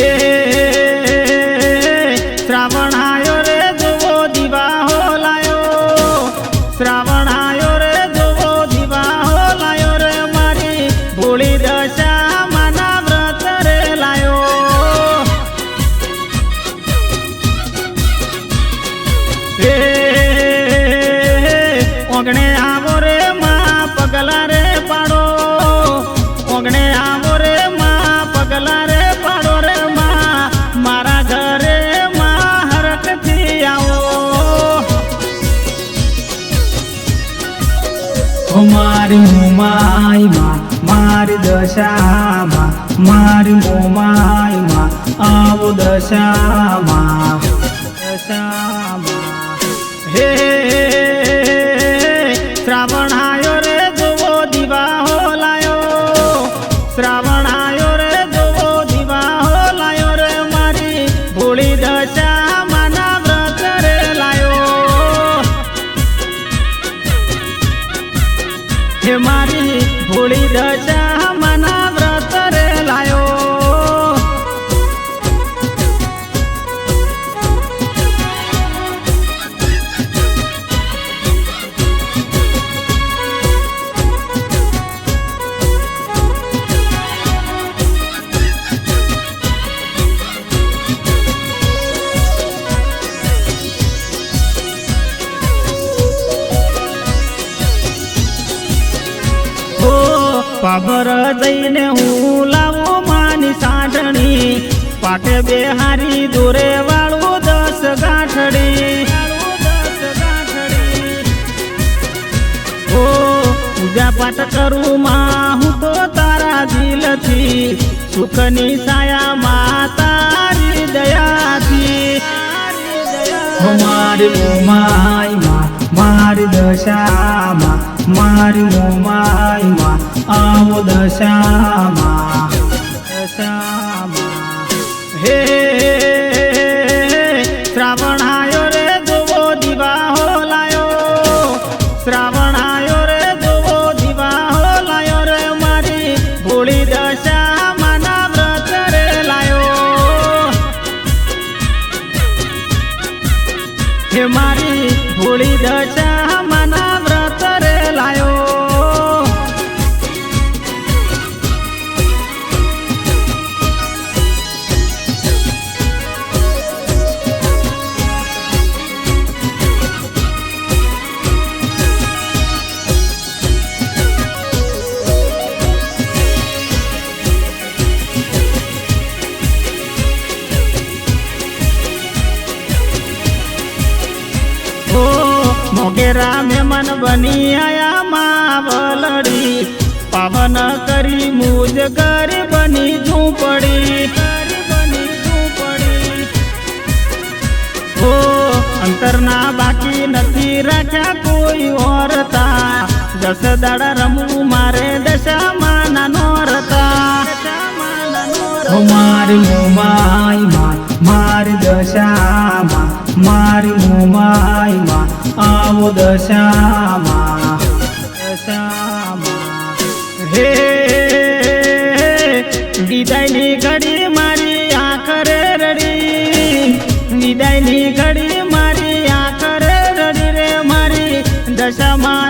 yeah. મારી દશામાં, મારી મોમાયમાં આવો દશામાં દશામાં. હે શ્રાવણ આયો રે જોવો દીવા હો લાયો. શ્રાવણ આયો રે જોવો દીવા હો લાયો રે મારી ભોળી દશા માના દશા પાભર દઈને હું લાવો માની સાંઠણી. પાટે બે હારી દોરે વાળું દસ ગાંઠડી. પૂજા પાઠ કરું માં હું તો તારા દિલથી. સુખની સાયા માં તારી દયાથી. મારી મોમાયમાં મારી દશામાં, મારી મોમાયમાં આવો દશામાં દશામાં હે શ્રાવણ આયો રે જોવો દીવા હો લાયો શ્રાવણ આયો રે જોવો દીવા હો લાયો રે મારી ભોળી દશા માના વ્રત રે લાયો હે મારી ભોળી દશા મોગેરા મહેમાન બની આયા માવલડી પાવન કરી મુજ ઘર બની ઝૂંપડી. અંતરના બાકી નથી રાખ્યા કોઈ ઓરતા. દસ દાડા રમવું મારે દશામાં નાનો રતા મારી મારી દશામાં દશામાં દશામાં. હે, વિદાયની ઘડી મારી આખરે રડી. વિદાયની ઘડી મારી આખરે રડી રે મારી દશામાં.